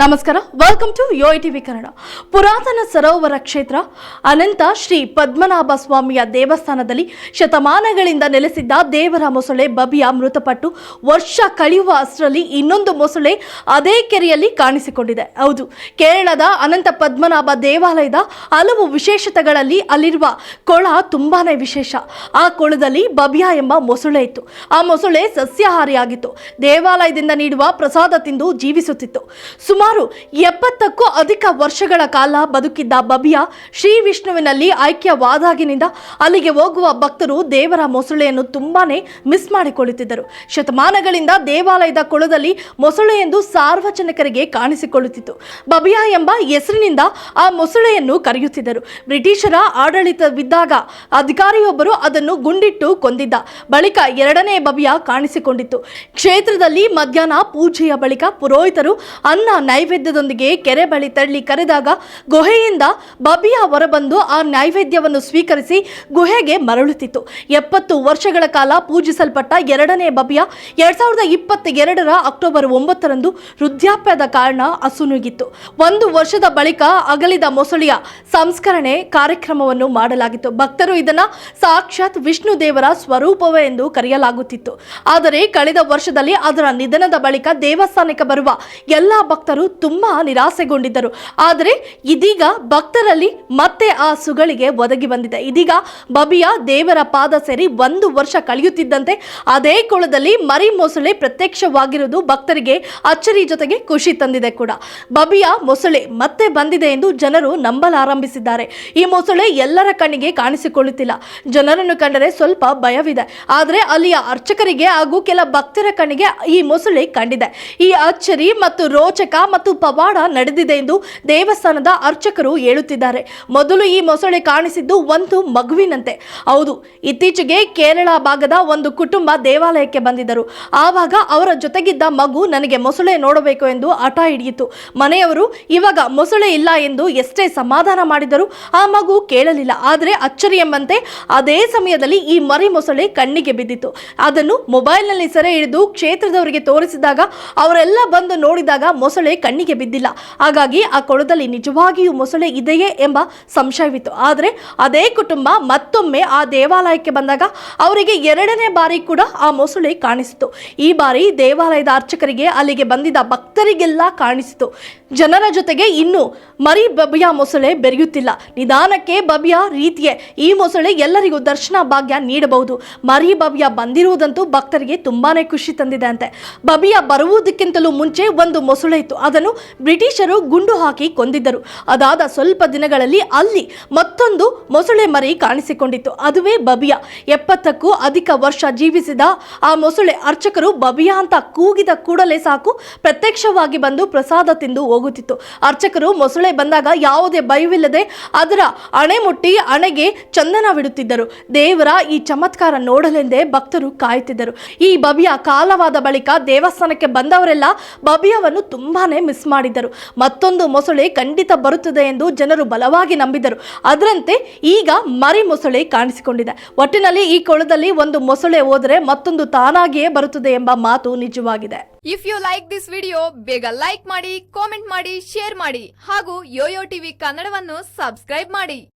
ನಮಸ್ಕಾರ. Welcome to Yo TV Kannada ಪುರಾತನ ಸರೋವರ ಕ್ಷೇತ್ರ ಅನಂತ ಶ್ರೀ ಪದ್ಮನಾಭ ಸ್ವಾಮಿಯ ದೇವಸ್ಥಾನದಲ್ಲಿ ಶತಮಾನಗಳಿಂದ ನೆಲೆಸಿದ್ದ ದೇವರ ಮೊಸಳೆ ಬಬಿಯ ಮೃತಪಟ್ಟು ವರ್ಷ ಕಳೆಯುವ ಅಷ್ಟರಲ್ಲಿ ಇನ್ನೊಂದು ಮೊಸಳೆ ಅದೇ ಕೆರೆಯಲ್ಲಿ ಕಾಣಿಸಿಕೊಂಡಿದೆ. ಹೌದು, ಕೇರಳದ ಅನಂತ ಪದ್ಮನಾಭ ದೇವಾಲಯದ ಹಲವು ವಿಶೇಷತೆಗಳಲ್ಲಿ ಅಲ್ಲಿರುವ ಕೊಳ ತುಂಬಾನೇ ವಿಶೇಷ. ಆ ಕೊಳದಲ್ಲಿ ಬಬಿಯ ಎಂಬ ಮೊಸಳೆ ಇತ್ತು. ಆ ಮೊಸಳೆ ಸಸ್ಯಾಹಾರಿಯಾಗಿತ್ತು. ದೇವಾಲಯದಿಂದ ನೀಡುವ ಪ್ರಸಾದ ತಿಂದು ಜೀವಿಸುತ್ತಿತ್ತು. ಎಪ್ಪತ್ತಕ್ಕೂ ಅಧಿಕ ವರ್ಷಗಳ ಕಾಲ ಬದುಕಿದ್ದ ಬಬಿಯಾ, ಶ್ರೀ ವಿಷ್ಣುವಿನಲ್ಲಿ ಐಕ್ಯವಾದಾಗಿನಿಂದ ಅಲ್ಲಿಗೆ ಹೋಗುವ ಭಕ್ತರು ದೇವರ ಮೊಸಳೆಯನ್ನು ತುಂಬಾನೇ ಮಿಸ್ ಮಾಡಿಕೊಳ್ಳುತ್ತಿದ್ದರು. ಶತಮಾನಗಳಿಂದ ದೇವಾಲಯದ ಕೊಳದಲ್ಲಿ ಮೊಸಳೆ ಎಂದು ಸಾರ್ವಜನಿಕರಿಗೆ ಕಾಣಿಸಿಕೊಳ್ಳುತ್ತಿತ್ತು. ಬಬಿಯಾ ಎಂಬ ಹೆಸರಿನಿಂದ ಆ ಮೊಸಳೆಯನ್ನು ಕರೆಯುತ್ತಿದ್ದರು. ಬ್ರಿಟಿಷರ ಆಡಳಿತವಿದ್ದಾಗ ಅಧಿಕಾರಿಯೊಬ್ಬರು ಅದನ್ನು ಗುಂಡಿಟ್ಟು ಕೊಂದಿದ್ದ. ಬಳಿಕ ಎರಡನೇ ಬಬಿಯಾ ಕಾಣಿಸಿಕೊಂಡಿತ್ತು. ಕ್ಷೇತ್ರದಲ್ಲಿ ಮಧ್ಯಾಹ್ನ ಪೂಜೆಯ ಬಳಿಕ ಪುರೋಹಿತರು ಅನ್ನ ನೈವೇದ್ಯದೊಂದಿಗೆ ಕೆರೆ ಬಳಿ ತಳ್ಳಿ ಕರೆದಾಗ ಗುಹೆಯಿಂದ ಬಬಿಯ ಹೊರಬಂದು ಆ ನೈವೇದ್ಯವನ್ನು ಸ್ವೀಕರಿಸಿ ಗುಹೆಗೆ ಮರಳುತ್ತಿತ್ತು. ಎಪ್ಪತ್ತು ವರ್ಷಗಳ ಕಾಲ ಪೂಜಿಸಲ್ಪಟ್ಟ ಎರಡನೇ ಬಬಿಯ ಎರಡ್ ಸಾವಿರದ ಇಪ್ಪತ್ತ ಎರಡರ ಅಕ್ಟೋಬರ್ ಒಂಬತ್ತರಂದು ವೃದ್ಧಾಪ್ಯದ ಕಾರಣ ಅಸುನುಗಿತ್ತು ಒಂದು ವರ್ಷದ ಬಳಿಕ ಅಗಲಿದ ಮೊಸಳಿಯ ಸಂಸ್ಕರಣೆ ಕಾರ್ಯಕ್ರಮವನ್ನು ಮಾಡಲಾಗಿತ್ತು. ಭಕ್ತರು ಇದನ್ನ ಸಾಕ್ಷಾತ್ ವಿಷ್ಣು ದೇವರ ಸ್ವರೂಪವೇ ಎಂದು ಕರೆಯಲಾಗುತ್ತಿತ್ತು. ಆದರೆ ಕಳೆದ ವರ್ಷದಲ್ಲಿ ಅದರ ನಿಧನದ ಬಳಿಕ ದೇವಸ್ಥಾನಕ್ಕೆ ಬರುವ ಎಲ್ಲಾ ಭಕ್ತರು ತುಂಬಾ ನಿರಾಸೆಗೊಂಡಿದ್ದರು. ಆದರೆ ಇದೀಗ ಭಕ್ತರಲ್ಲಿ ಮತ್ತೆ ಆ ಸುಗಳಿಗೆ ಒದಗಿ ಬಂದಿದೆ. ಇದೀಗ ಬಬಿಯ ದೇವರ ಪಾದ ಸೇರಿ ಒಂದು ವರ್ಷ ಕಳೆಯುತ್ತಿದ್ದಂತೆ ಅದೇ ಕೊಳದಲ್ಲಿ ಮರಿ ಮೊಸಳೆ ಪ್ರತ್ಯಕ್ಷವಾಗಿರುವುದು ಭಕ್ತರಿಗೆ ಅಚ್ಚರಿ ಜೊತೆಗೆ ಖುಷಿ ತಂದಿದೆ ಕೂಡ. ಬಬಿಯ ಮೊಸಳೆ ಮತ್ತೆ ಬಂದಿದೆ ಎಂದು ಜನರು ನಂಬಲಾರಂಭಿಸಿದ್ದಾರೆ. ಈ ಮೊಸಳೆ ಎಲ್ಲರ ಕಣ್ಣಿಗೆ ಕಾಣಿಸಿಕೊಳ್ಳುತ್ತಿಲ್ಲ. ಜನರನ್ನು ಕಂಡರೆ ಸ್ವಲ್ಪ ಭಯವಿದೆ. ಆದರೆ ಅಲ್ಲಿಯ ಅರ್ಚಕರಿಗೆ ಹಾಗೂ ಕೆಲ ಭಕ್ತರ ಕಣ್ಣಿಗೆ ಈ ಮೊಸಳೆ ಕಂಡಿದೆ. ಈ ಅಚ್ಚರಿ ಮತ್ತು ರೋಚಕ ಮತ್ತು ಪವಾಡ ನಡೆದಿದೆ ಎಂದು ದೇವಸ್ಥಾನದ ಅರ್ಚಕರು ಹೇಳುತ್ತಿದ್ದಾರೆ. ಮೊದಲು ಈ ಮೊಸಳೆ ಕಾಣಿಸಿದ್ದು ಒಂದು ಮಗುವಿನಂತೆ. ಹೌದು, ಇತ್ತೀಚೆಗೆ ಕೇರಳ ಭಾಗದ ಒಂದು ಕುಟುಂಬ ದೇವಾಲಯಕ್ಕೆ ಬಂದಿದ್ದರು. ಆವಾಗ ಅವರ ಜೊತೆಗಿದ್ದ ಮಗು ನನಗೆ ಮೊಸಳೆ ನೋಡಬೇಕು ಎಂದು ಹಠ ಹಿಡಿಯಿತು. ಮನೆಯವರು, ಇವಾಗ ಮೊಸಳೆ ಇಲ್ಲ ಎಂದು ಎಷ್ಟೇ ಸಮಾಧಾನ ಮಾಡಿದರೂ ಆ ಮಗು ಕೇಳಲಿಲ್ಲ. ಆದರೆ ಅಚ್ಚರಿ ಎಂಬಂತೆ ಅದೇ ಸಮಯದಲ್ಲಿ ಈ ಮರಿ ಮೊಸಳೆ ಕಣ್ಣಿಗೆ ಬಿದ್ದಿತು ಅದನ್ನು ಮೊಬೈಲ್ನಲ್ಲಿ ಸೆರೆ ಹಿಡಿದು ಕ್ಷೇತ್ರದವರಿಗೆ ತೋರಿಸಿದಾಗ ಅವರೆಲ್ಲ ಬಂದು ನೋಡಿದಾಗ ಮೊಸಳೆ ಕಣ್ಣಿಗೆ ಬಿದ್ದಿಲ್ಲ. ಹಾಗಾಗಿ ಆ ಕೊಳದಲ್ಲಿ ನಿಜವಾಗಿಯೂ ಮೊಸಳೆ ಇದೆಯೇ ಎಂಬ ಸಂಶಯವಿತ್ತು. ಆದರೆ ಅದೇ ಕುಟುಂಬ ಮತ್ತೊಮ್ಮೆ ಆ ದೇವಾಲಯಕ್ಕೆ ಬಂದಾಗ ಅವರಿಗೆ ಎರಡನೇ ಬಾರಿ ಕೂಡ ಆ ಮೊಸಳೆ ಕಾಣಿಸಿತು. ಈ ಬಾರಿ ದೇವಾಲಯದ ಅರ್ಚಕರಿಗೆ ಅಲ್ಲಿಗೆ ಬಂದಿದ್ದ ಭಕ್ತರಿಗೆಲ್ಲ ಕಾಣಿಸಿತು. ಜನರ ಜೊತೆಗೆ ಇನ್ನು ಮರಿ ಬಬಿಯ ಮೊಸಳೆ ಬೆರೆಯುತ್ತಿಲ್ಲ. ನಿಧಾನಕ್ಕೆ ಬಬಿಯ ರೀತಿಯೇ ಈ ಮೊಸಳೆ ಎಲ್ಲರಿಗೂ ದರ್ಶನ ಭಾಗ್ಯ ನೀಡಬಹುದು. ಮರಿ ಬಬಿಯ ಬಂದಿರುವುದಂತೂ ಭಕ್ತರಿಗೆ ತುಂಬಾನೇ ಖುಷಿ ತಂದಿದೆ ಅಂತೆ. ಬಬಿಯ ಬರುವುದಕ್ಕಿಂತಲೂ ಮುಂಚೆ ಒಂದು ಮೊಸಳೆ ಇತ್ತು. ಅದನ್ನು ಬ್ರಿಟಿಷರು ಗುಂಡು ಹಾಕಿ ಕೊಂದಿದ್ದರು. ಅದಾದ ಸ್ವಲ್ಪ ದಿನಗಳಲ್ಲಿ ಅಲ್ಲಿ ಮತ್ತೊಂದು ಮೊಸಳೆ ಮರಿ ಕಾಣಿಸಿಕೊಂಡಿತ್ತು. ಅದುವೇ ಬಬಿಯಾ. ಎಪ್ಪತ್ತಕ್ಕೂ ಅಧಿಕ ವರ್ಷ ಜೀವಿಸಿದ ಆ ಮೊಸಳೆ ಅರ್ಚಕರು ಬಬಿಯಾ ಅಂತ ಕೂಗಿದ ಕೂಡಲೇ ಸಾಕು ಪ್ರತ್ಯಕ್ಷವಾಗಿ ಬಂದು ಪ್ರಸಾದ ತಿಂದು ಹೋಗುತ್ತಿತ್ತು. ಅರ್ಚಕರು ಮೊಸಳೆ ಬಂದಾಗ ಯಾವುದೇ ಭಯವಿಲ್ಲದೆ ಅದರ ಅಣೆ ಮುಟ್ಟಿ ಅಣೆಗೆ ಚಂದನವಿಡುತ್ತಿದ್ದರು ದೇವರ ಈ ಚಮತ್ಕಾರ ನೋಡಲೆಂದೇ ಭಕ್ತರು ಕಾಯುತ್ತಿದ್ದರು. ಈ ಬಬಿಯ ಕಾಲವಾದ ಬಳಿಕ ದೇವಸ್ಥಾನಕ್ಕೆ ಬಂದವರೆಲ್ಲ ಬಬಿಯವನ್ನು ತುಂಬಾನೇ ಮಿಸ್ ಮಾಡಿದ್ದರು. ಮತ್ತೊಂದು ಮೊಸಳೆ ಖಂಡಿತ ಬರುತ್ತದೆ ಎಂದು ಜನರು ಬಲವಾಗಿ ನಂಬಿದರು. ಅದರಂತೆ ಈಗ ಮರಿ ಮೊಸಳೆ ಕಾಣಿಸಿಕೊಂಡಿದೆ. ಒಟ್ಟಿನಲ್ಲಿ ಈ ಕೊಳದಲ್ಲಿ ಒಂದು ಮೊಸಳೆ ಹೋದರೆ ಮತ್ತೊಂದು ತಾನಾಗಿಯೇ ಬರುತ್ತದೆ ಎಂಬ ಮಾತು ನಿಜವಾಗಿದೆ. If you like this video ಬೇಗ ಲೈಕ್ ಮಾಡಿ ಕಾಮೆಂಟ್ ಮಾಡಿ ಶೇರ್ ಮಾಡಿ ಹಾಗೂ ಯೋಯೋ ಟಿವಿ ಕನ್ನಡವನ್ನು ಸಬ್ಸ್ಕ್ರೈಬ್ ಮಾಡಿ.